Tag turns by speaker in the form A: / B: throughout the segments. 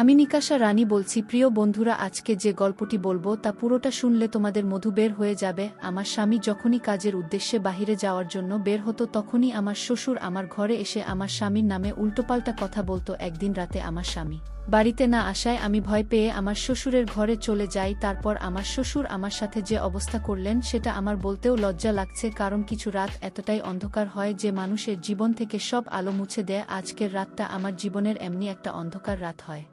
A: আমি নিকাশা রানী বলছি, প্রিয় বন্ধুরা, আজকে যে গল্পটি বলব, তা পুরোটা শুনলে তোমাদের মধু বের হয়ে যাবে। আমার স্বামী যখনই কাজের উদ্দেশ্যে বাহিরে যাওয়ার জন্য বের হতো, তখনই আমার শ্বশুর আমার ঘরে এসে আমার স্বামীর নামে উল্টোপাল্টা কথা বলতো একদিন রাতে আমার স্বামী। বাড়িতে না আসায় আমি ভয় পেয়ে আমার শ্বশুরের ঘরে চলে যাই, তারপর আমার শ্বশুর আমার সাথে যে অবস্থা করলেন, সেটা আমার বলতেও লজ্জা লাগছে, কারণ কিছু রাত এতটাই অন্ধকার হয় যে মানুষের জীবন থেকে সব আলো মুছে দেয়। আজকের রাতটা আমার জীবনের এমনি একটা অন্ধকার রাত হয়।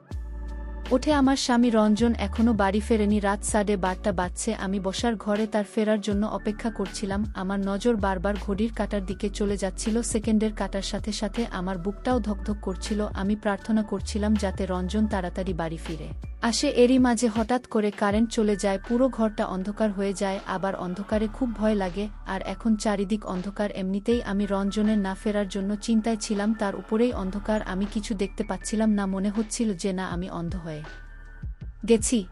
A: ওঠে আমার স্বামী রঞ্জন এখনও বাড়ি ফেরেনি, রাত সাড়ে বারটা বাজছে, আমি বসার ঘরে তার ফেরার জন্য অপেক্ষা করছিলাম, আমার নজর বারবার ঘড়ির কাটার দিকে চলে যাচ্ছিল, সেকেন্ডের কাটার সাথে সাথে আমার বুকটাও ধকধক করছিল, আমি প্রার্থনা করছিলাম যাতে রঞ্জন তাড়াতাড়ি বাড়ি ফিরে। আসে এরই মাঝে হঠাৎ করে কারেন্ট চলে যায়, পুরো ঘরটা অন্ধকার হয়ে যায়, আবার অন্ধকারে খুব ভয় লাগে, আর এখন চারিদিক অন্ধকার। এমনিতেই আমি রঞ্জনের না ফেরার জন্য চিন্তায় ছিলাম, তার উপরেই অন্ধকার। আমি কিছু দেখতে পাচ্ছিলাম না, মনে হচ্ছিল যে না, আমি অন্ধ হয়ে গেছি।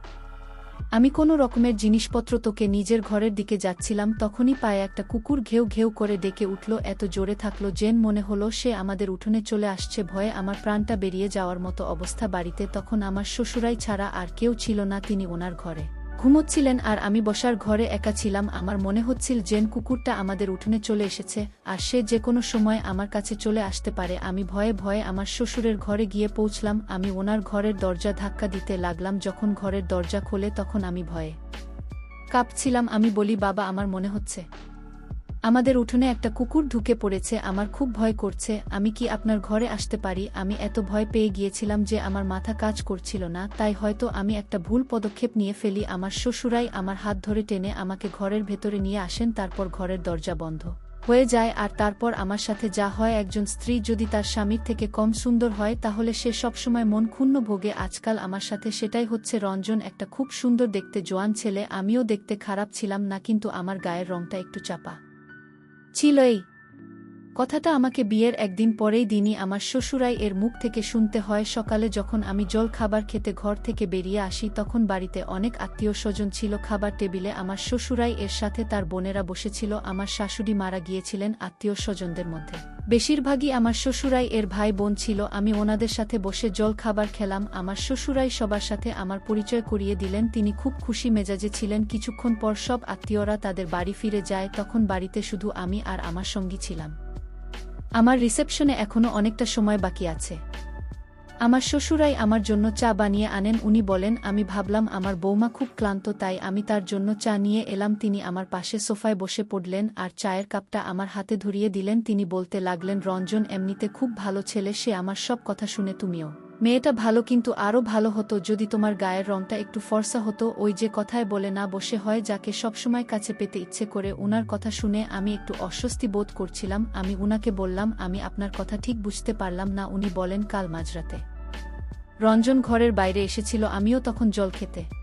A: আমি কোনো রকমের জিনিসপত্র তোকে নিজের ঘরের দিকে যাচ্ছিলাম, তখনই পায়ে একটা কুকুর ঘেউ ঘেউ করে ডেকে উঠল, এত জোরে থাকল জেন মনে হলো সে আমাদের উঠোনে চলে আসছে, ভয়ে আমার প্রাণটা বেরিয়ে যাওয়ার মতো অবস্থা বাড়িতে, তখন আমার শ্বশুরাই ছাড়া আর কেউ ছিল না, তিনি ওনার ঘরে। ঘুমোচ্ছিলেন আর আমি বসার ঘরে একা ছিলাম। আমার মনে হচ্ছিল যেন কুকুরটা আমাদের উঠোনে চলে এসেছে আর সে যে কোনো সময় আমার কাছে চলে আসতে পারে। আমি ভয়ে ভয়ে আমার শ্বশুরের ঘরে গিয়ে পৌঁছলাম। আমি ওনার ঘরের দরজা ধাক্কা দিতে লাগলাম। যখন ঘরের দরজা খোলে তখন আমি ভয়ে কাঁপছিলাম। আমি বলি, বাবা, আমার মনে হচ্ছে আমাদের উঠোনে একটা কুকুর ঢুকে পড়েছে, আমার খুব ভয় করছে, আমি কি আপনার ঘরে আসতে পারি? আমি এত ভয় পেয়ে গিয়েছিলাম যে আমার মাথা কাজ করছিল না, তাই হয়তো আমি একটা ভুল পদক্ষেপ নিয়ে ফেলি, আমার শ্বশুরাই আমার হাত ধরে টেনে আমাকে ঘরের ভেতরে নিয়ে আসেন, তারপর ঘরের দরজা বন্ধ হয়ে যায়, আর তারপর আমার সাথে যা হয়, একজন স্ত্রী যদি তার স্বামীর থেকে কম সুন্দর হয়, তাহলে সে সবসময় মন ক্ষুণ্ণ ভোগে, আজকাল আমার সাথে সেটাই হচ্ছে, রঞ্জন একটা খুব সুন্দর দেখতে, জোয়ান ছেলে, আমিও দেখতে খারাপ ছিলাম না, কিন্তু আমার গায়ের রংটা একটু চাপা। ছিল এই কথাটা আমাকে বিয়ের একদিন পরেই দিনই আমার শ্বশুরাই এর মুখ থেকে শুনতে হয়। সকালে যখন আমি জল খাবার খেতে ঘর থেকে বেরিয়ে আসি, তখন বাড়িতে অনেক আত্মীয় স্বজন ছিল। খাবার টেবিলে আমার শ্বশুরাই এর সাথে তার বোনেরা বসেছিল। আমার শাশুড়ি মারা গিয়েছিলেন আত্মীয় স্বজনদের মধ্যে। বেশিরভাগই আমার শ্বশুরাই এর ভাই বোন ছিল। আমি ওনাদের সাথে বসে জল খাবার খেলাম। আমার শ্বশুরাই সবার সাথে আমার পরিচয় করিয়ে দিলেন। তিনি খুব খুশি মেজাজে ছিলেন। কিছুক্ষণ পর সব আত্মীয়রা তাদের বাড়ি ফিরে যায়। তখন বাড়িতে শুধু আমি আর আমার সঙ্গী ছিলাম। আমার রিসেপশনে এখনও অনেকটা সময় বাকি আছে। আমার শ্বশুরাই আমার জন্য চা বানিয়ে আনেন, উনি বলেন, আমি ভাবলাম আমার বৌমা খুব ক্লান্ত, তাই আমি তার জন্য চা নিয়ে এলাম। তিনি আমার পাশে সোফায় বসে পড়লেন আর চায়ের কাপটা আমার হাতে ধরিয়ে দিলেন। তিনি বলতে লাগলেন, রঞ্জন, এমনিতে খুব ভালো ছেলে, সে আমার সব কথা শুনে তুমিও। মেয়েটা ভালো কিন্তু আরও ভালো হতো যদি তোমার গায়ের রংটা একটু ফর্সা হতো। ওই যে কথায় বলে না বসে হয়, যাকে সবসময় কাছে পেতে ইচ্ছে করে। ওনার কথা শুনে আমি একটু অস্বস্তি বোধ করছিলাম। আমি উনাকে বললাম, আমি আপনার কথা ঠিক বুঝতে পারলাম না। উনি বলেন, কাল মাঝরাতে। রঞ্জন ঘরের বাইরে এসেছিল, আমিও তখন জল খেতে।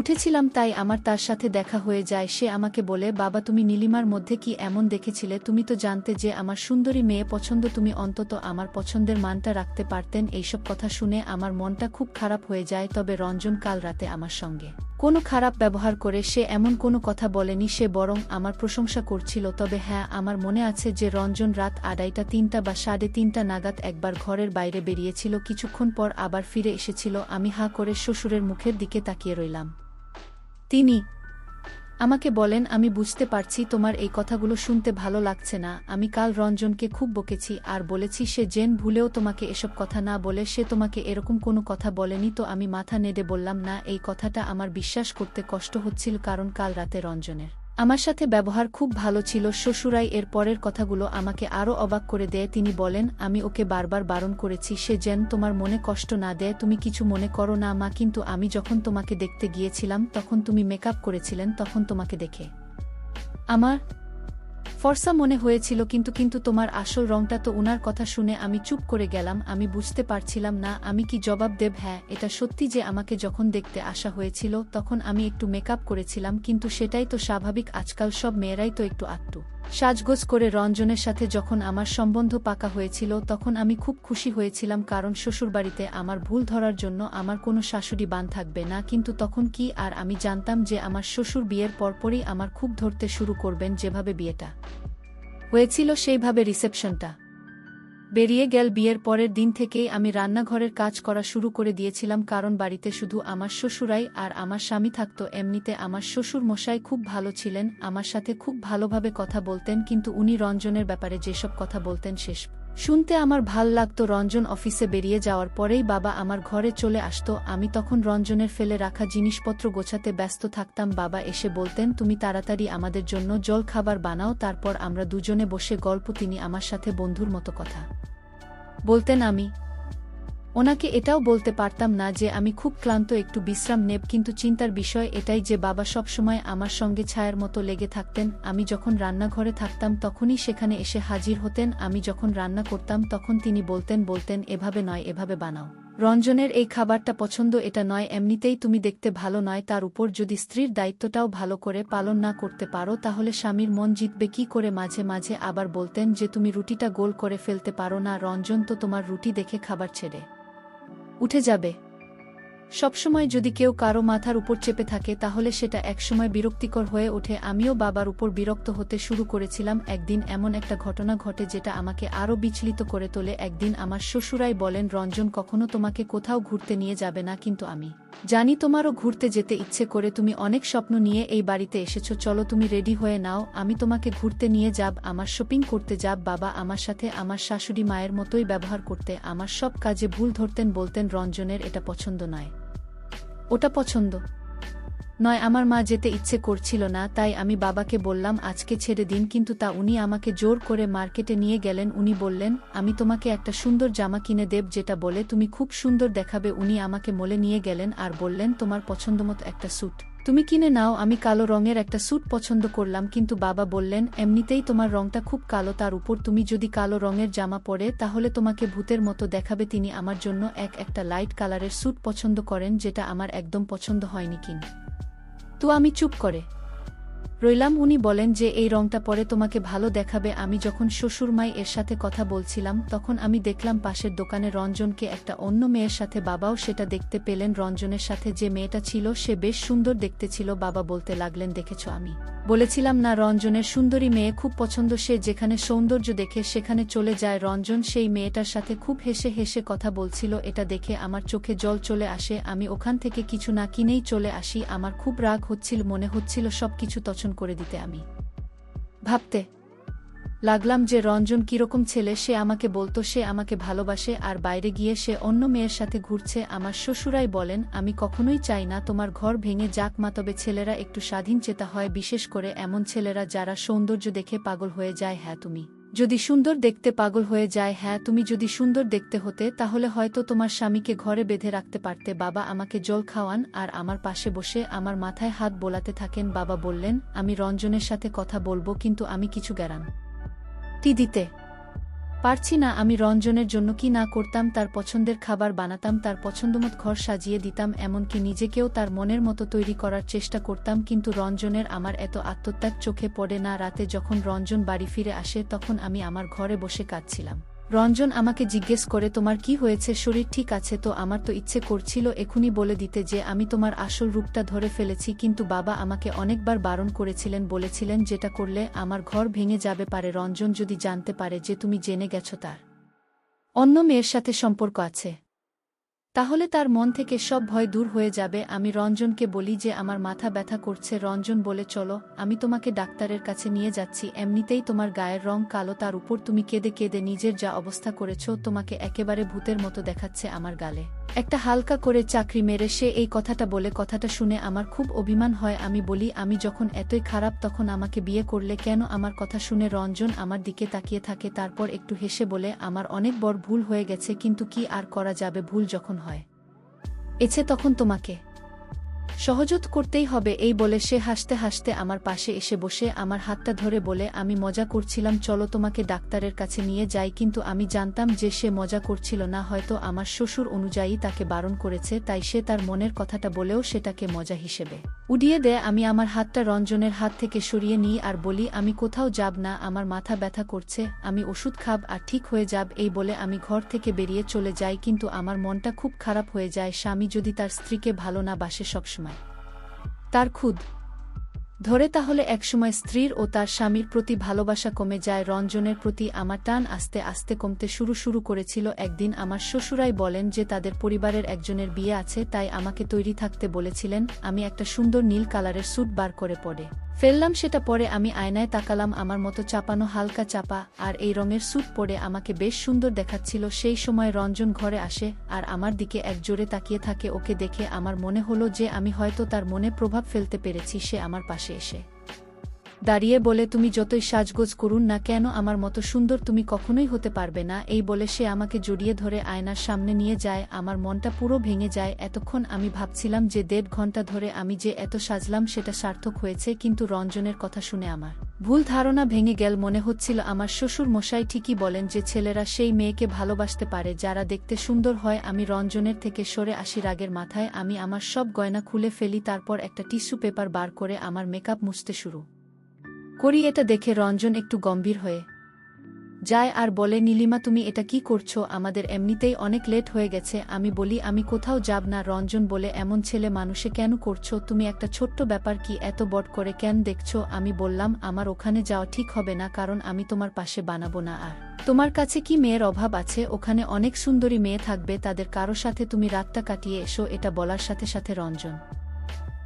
A: উঠেছিলাম তাই আমার তার সাথে দেখা হয়ে যায়। সে আমাকে বলে, বাবা, তুমি নীলিমার মধ্যে কি এমন দেখেছিলে? তুমি তো জানতে যে আমার সুন্দরী মেয়ে পছন্দ, তুমি অন্তত আমার পছন্দের মানটা রাখতে পারতেন। এইসব কথা শুনে আমার মনটা খুব খারাপ হয়ে যায়। তবে রঞ্জন কাল রাতে আমার সঙ্গে। কোনো খারাপ ব্যবহার করে সে এমন কোনো কথা বলেনি, সে বরং আমার প্রশংসা করছিল। তবে হ্যাঁ আমার মনে আছে যে রঞ্জন রাত আড়াইটা তিনটা বা সাড়ে তিনটা নাগাদ একবার ঘরের বাইরে বেরিয়েছিল। কিছুক্ষণ পর আবার ফিরে এসেছিল। আমি হা করে শ্বশুরের মুখের দিকে তাকিয়ে রইলাম। তিনি, আমাকে বলেন, আমি বুঝতে পারছি তোমার এই কথাগুলো শুনতে ভালো লাগছে না। আমি কাল রঞ্জনকে খুব বকেছি আর বলেছি, সে জেন ভুলেও তোমাকে এসব কথা না বলে, সে তোমাকে এরকম কোনো কথা বলেনি তো আমি মাথা নেড়ে বললাম, না, এই কথাটা আমার বিশ্বাস করতে কষ্ট হচ্ছিল কারণ কাল রাতে রঞ্জনের আমার সাথে ব্যবহার খুব ভালো ছিল, শ্বশুরাই এর পরের কথাগুলো আমাকে আরও অবাক করে দেয়। তিনি বলেন, আমি ওকে বারবার বারণ করেছি, সে যেন তোমার মনে কষ্ট না দেয়, তুমি কিছু মনে করো না মা, কিন্তু আমি যখন তোমাকে দেখতে গিয়েছিলাম, তখন তুমি মেকআপ করেছিলেন, তখন তোমাকে দেখে। আমার ফর্সা মনে হয়েছিল, কিন্তু কিন্তু তোমার আসল রংটা তো উনার কথা শুনে আমি চুপ করে গেলাম, আমি বুঝতে পারছিলাম না, আমি কি জবাব দেব? হ্যাঁ এটা সত্যি যে আমাকে যখন দেখতে আসা হয়েছিল, তখন আমি একটু মেকআপ করেছিলাম, কিন্তু সেটাই তো স্বাভাবিক, আজকাল সব মেয়েরাই তো একটু আটটু সাজগোজ করে রঞ্জনের সাথে যখন আমার সম্বন্ধ পাকা হয়েছিল, তখন আমি খুব খুশি হয়েছিলাম কারণ শ্বশুরবাড়িতে আমার ভুল ধরার জন্য আমার কোনো শাশুড়ি বান থাকবে না। কিন্তু তখন কি আর আমি জানতাম যে আমার শ্বশুর বিয়ের পরপরই আমার খুব ধরতে শুরু করবেন যেভাবে বিয়েটা হয়েছিল, সেইভাবে রিসেপশনটা। বেরিয়ে গেল বিয়ের পরের দিন থেকেই আমি রান্নাঘরের কাজ করা শুরু করে দিয়েছিলাম কারণ বাড়িতে শুধু আমার শ্বশুরাই আর আমার স্বামী থাকত। এমনিতে আমার শ্বশুর মশাই খুব ভালো ছিলেন, আমার সাথে খুব ভালোভাবে কথা বলতেন, কিন্তু উনি রঞ্জনের ব্যাপারে যেসব কথা বলতেন শেষ শুনতে আমার ভালো লাগতো রঞ্জন অফিসে বেরিয়ে যাওয়ার পরেই বাবা আমার ঘরে চলে আসতো, আমি তখন রঞ্জনের ফেলে রাখা জিনিসপত্র গোছাতে ব্যস্ত থাকতাম, বাবা এসে বলতেন, তুমি তাড়াতাড়ি আমাদের জন্য জল খাবার বানাও, তারপর আমরা দুজনে বসে গল্প, তিনি আমার সাথে বন্ধুর মতো কথা। বলতেন, আমি ওনাকে এটাও বলতে পারতাম না যে আমি খুব ক্লান্ত, একটু বিশ্রাম নেব, কিন্তু চিন্তার বিষয় এটাই যে বাবা সবসময় আমার সঙ্গে ছায়ার মতো লেগে থাকতেন। আমি যখন রান্নাঘরে থাকতাম তখনই সেখানে এসে হাজির হতেন। আমি যখন রান্না করতাম তখন তিনি বলতেন বলতেন, এভাবে নয়, এভাবে বানাও। রঞ্জনের এই খাবারটা পছন্দ, এটা নয়, এমনিতেই তুমি দেখতে ভালো নয়, তার উপর যদি স্ত্রীর দায়িত্বটাও ভালো করে পালন না করতে পারো, তাহলে স্বামীর মন জিতবে। কি করে মাঝে মাঝে আবার বলতেন যে, তুমি রুটিটা গোল করে ফেলতে পারো না, রঞ্জন তো তোমার রুটি দেখে খাবার ছেড়ে উঠে যাবে। সবসময় যদি কেউ কারও মাথার উপর চেপে থাকে, তাহলে সেটা একসময় বিরক্তিকর হয়ে ওঠে। আমিও বাবার উপর বিরক্ত হতে শুরু করেছিলাম। একদিন এমন একটা ঘটনা ঘটে যেটা আমাকে আরও বিচলিত করে তোলে। একদিন আমার শ্বশুরাই বলেন, রঞ্জন, কখনো তোমাকে কোথাও ঘুরতে নিয়ে যাবে না কিন্তু আমি। জানি তোমারও ঘুরতে যেতে ইচ্ছে করে তুমি অনেক স্বপ্ন নিয়ে এই বাড়িতে এসেছ। চলো তুমি রেডি হয়ে নাও, আমি তোমাকে ঘুরতে নিয়ে যাব, আমার শপিং করতে যাব, বাবা আমার সাথে আমার শাশুড়ি মায়ের মতোই ব্যবহার করতে, আমার সব কাজে ভুল ধরতেন বলতেন রঞ্জনের এটা পছন্দ নয়। ওটা পছন্দ। নয়, আমার মা যেতে ইচ্ছে করছিল না, তাই আমি বাবাকে বললাম, আজকে ছেড়ে দিন। কিন্তু তা উনি আমাকে জোর করে মার্কেটে নিয়ে গেলেন। উনি বললেন, আমি তোমাকে একটা সুন্দর জামা কিনে দেব, যেটা বলে তুমি খুব সুন্দর দেখাবে। উনি আমাকে মোলে নিয়ে গেলেন আর বললেন, তোমার পছন্দমতো একটা স্যুট। তুমি কিনে নাও, আমি কালো রঙের একটা স্যুট পছন্দ করলাম। কিন্তু বাবা বললেন, এমনিতেই তোমার রংটা খুব কালো, তার উপর তুমি যদি কালো রঙের জামা পরে, তাহলে তোমাকে ভূতের মতো দেখাবে। তিনি আমার জন্য এক একটা লাইট কালারের স্যুট পছন্দ করেন, যেটা আমার একদম পছন্দ হয়নি কিন। তো আমি চুপ করে। রইলাম, উনি বলেন যে, এই রংটা পরে তোমাকে ভালো দেখাবে। আমি যখন শ্বশুরমাই এর সাথে কথা বলছিলাম, তখন আমি দেখলাম পাশের দোকানে রঞ্জনকে একটা অন্য মেয়ের সাথে বাবাও সেটা দেখতে পেলেন। রঞ্জনের সাথে যে মেয়েটা ছিল, সে বেশ সুন্দর দেখতে ছিল। বাবা বলতে লাগলেন, দেখেছ আমি। বলেছিলাম, না, রঞ্জনের সুন্দরী মেয়ে খুব পছন্দ। সে যেখানে সৌন্দর্য দেখে, সেখানে চলে যায়। রঞ্জন সেই মেয়েটার সাথে খুব হেসে হেসে কথা বলছিল, এটা দেখে আমার চোখে জল চলে আসে। আমি ওখান থেকে কিছু না কিনেই চলে আসি। আমার খুব রাগ হচ্ছিল, মনে হচ্ছিল সব কিছু তছন করে দিতে আমি। ভাবতে লাগলাম যে রঞ্জন কীরকম ছেলে, সে আমাকে বলতো, সে আমাকে ভালোবাসে আর বাইরে গিয়ে সে অন্য মেয়ের সাথে ঘুরছে। আমার শ্বশুরাই বলেন, আমি কখনোই চাই না তোমার ঘর ভেঙে যাক মা, তবে ছেলেরা একটু স্বাধীন চেতা হয়, বিশেষ করে এমন ছেলেরা যারা সৌন্দর্য দেখে পাগল হয়ে যায়। হ্যাঁ তুমি। যদি সুন্দর দেখতে পাগল হয়ে যায় হ্যাঁ তুমি যদি সুন্দর দেখতে হতে, তাহলে হয়তো তোমার স্বামীকে ঘরে বেঁধে রাখতে পারতে। বাবা আমাকে জল খাওয়ান, আর আমার পাশে বসে আমার মাথায় হাত বোলাতে থাকেন। বাবা বললেন, আমি রঞ্জনের সাথে কথা বলব, কিন্তু আমি কিছু গেরান টি দিতে পারছি না আমি রঞ্জনের জন্য কি না করতাম, তার পছন্দের খাবার বানাতাম, তার পছন্দমত ঘর সাজিয়ে দিতাম, এমনকি নিজেকেও তার মনের মতো তৈরি করার চেষ্টা করতাম, কিন্তু রঞ্জনের আমার এত আত্মত্যাগ চোখে পড়ে না। রাতে যখন রঞ্জন বাড়ি ফিরে আসে, তখন আমি আমার ঘরে বসে কাঁদছিলাম। রঞ্জন আমাকে জিজ্ঞেস করে, তোমার কি হয়েছে? শরীর ঠিক আছে তো? আমার তো ইচ্ছে করছিল এখনই বলে দিতে যে আমি তোমার আসল রূপটা ধরে ফেলেছি, কিন্তু বাবা আমাকে অনেকবার বারণ করেছিলেন, বলেছিলেন যেটা করলে আমার ঘর ভেঙে যাবে পারে। রঞ্জন যদি জানতে পারে যে তুমি জেনে গেছো তার অন্য মেয়ের সাথে সম্পর্ক আছে। তাহলে তার মন থেকে সব ভয় দূর হয়ে যাবে। আমি রঞ্জনকে বলি যে, আমার মাথা ব্যথা করছে, রঞ্জন বলে, চলো, আমি তোমাকে ডাক্তারের কাছে নিয়ে যাচ্ছি। এমনিতেই তোমার গায়ের রং কালো, তার উপর তুমি কেঁদে কেঁদে নিজের যা অবস্থা করেছ, তোমাকে একেবারে ভূতের মতো দেখাচ্ছে আমার গালে। একটা হালকা করে চাকরি মেরে সে এই কথাটা বলে, কথাটা শুনে আমার খুব অভিমান হয়। আমি বলি, আমি যখন এতই খারাপ, তখন আমাকে বিয়ে করলে কেন আমার কথা শুনে রঞ্জন আমার দিকে তাকিয়ে থাকে, তারপর একটু হেসে বলে, আমার অনেক বড় ভুল হয়ে গেছে, কিন্তু কি আর করা যাবে ভুল যখন হয়? এছে তখন তোমাকে। সহজত করতেই হবে এই বলে সে হাসতে হাসতে আমার পাশে এসে বসে আমার হাতটা ধরে বলে, আমি মজা করছিলাম, চলো তোমাকে ডাক্তারের কাছে নিয়ে যাই, কিন্তু আমি জানতাম যে সে মজা করছিল না, হয়তো আমার শ্বশুর অনুযায়ী তাকে বারণ করেছে, তাই সে তার মনের কথাটা বলেও সেটাকে মজা হিসেবে উড়িয়ে দেয়। আমি আমার হাতটা রঞ্জনের হাত থেকে সরিয়ে নিই আর বলি, আমি কোথাও যাব না, আমার মাথা ব্যথা করছে, আমি ওষুধ খাব আর ঠিক হয়ে যাব। এই বলে আমি ঘর থেকে বেরিয়ে চলে যাই, কিন্তু আমার মনটা খুব খারাপ হয়ে যায়, স্বামী যদি তার স্ত্রীকে ভালো না বাসে সবসময়। তার খুদ। ধরে তাহলে একসময় স্ত্রীর ও তার স্বামীর প্রতি ভালোবাসা কমে যায়, রঞ্জনের প্রতি আমার টান আস্তে আস্তে কমতে শুরু শুরু করেছিল। একদিন আমার শ্বশুরাই বলেন যে তাদের পরিবারের একজনের বিয়ে আছে, তাই আমাকে তৈরি থাকতে বলেছিলেন, আমি একটা সুন্দর নীল কালারের স্যুট বার করে পড়ে ফেললাম সেটা পরে আমি আয়নায় তাকালাম, আমার মতো চাপানো হালকা চাপা, আর এই রঙের স্যুট পরে আমাকে বেশ সুন্দর দেখাচ্ছিল। সেই সময় রঞ্জন ঘরে আসে, আর আমার দিকে একজোরে তাকিয়ে থাকে, ওকে দেখে আমার মনে হলো যে আমি হয়তো তার মনে প্রভাব ফেলতে পেরেছি, সে আমার পাশে এসে দাঁড়িয়ে বলে, তুমি যতই সাজগোজ করুন না কেন, আমার মতো সুন্দর তুমি কখনোই হতে পারবে না। এই বলে সে আমাকে জড়িয়ে ধরে আয়নার সামনে নিয়ে যায়। আমার মনটা পুরো ভেঙে যায়। এতক্ষণ আমি ভাবছিলাম যে দেড় ঘণ্টা ধরে আমি যে এত সাজলাম সেটা সার্থক হয়েছে, কিন্তু রঞ্জনের কথা শুনে আমার ভুল ধারণা ভেঙে গেল। মনে হচ্ছিল আমার শ্বশুর মশাই ঠিকই বলেন যে ছেলেরা সেই মেয়েকে ভালোবাসতে পারে। যারা দেখতে সুন্দর হয়, আমি রঞ্জনের থেকে সরে আসি রাগের মাথায়। আমি আমার সব গয়না খুলে ফেলি, তারপর একটা টিস্যু পেপার বার করে আমার মেকআপ মুছতে শুরু করি এটা দেখে রঞ্জন একটু গম্ভীর হয়ে। যায় আর বলে, নীলিমা, তুমি এটা কি করছ? আমাদের এমনিতেই অনেক লেট হয়ে গেছে। আমি বলি, আমি কোথাও যাব না। রঞ্জন বলে, এমন ছেলে মানুষে কেন করছ? তুমি একটা ছোট্ট ব্যাপার কি? এত বট করে কেন দেখছ? আমি বললাম, আমার ওখানে যাওয়া ঠিক হবে না, কারণ আমি তোমার পাশে বানাবো না। আর তোমার কাছে কি মেয়ের অভাব আছে? ওখানে অনেক সুন্দরী মেয়ে থাকবে, তাদের কারও সাথে তুমি রাতটা কাটিয়ে এসো, এটা বলার সাথে সাথে রঞ্জন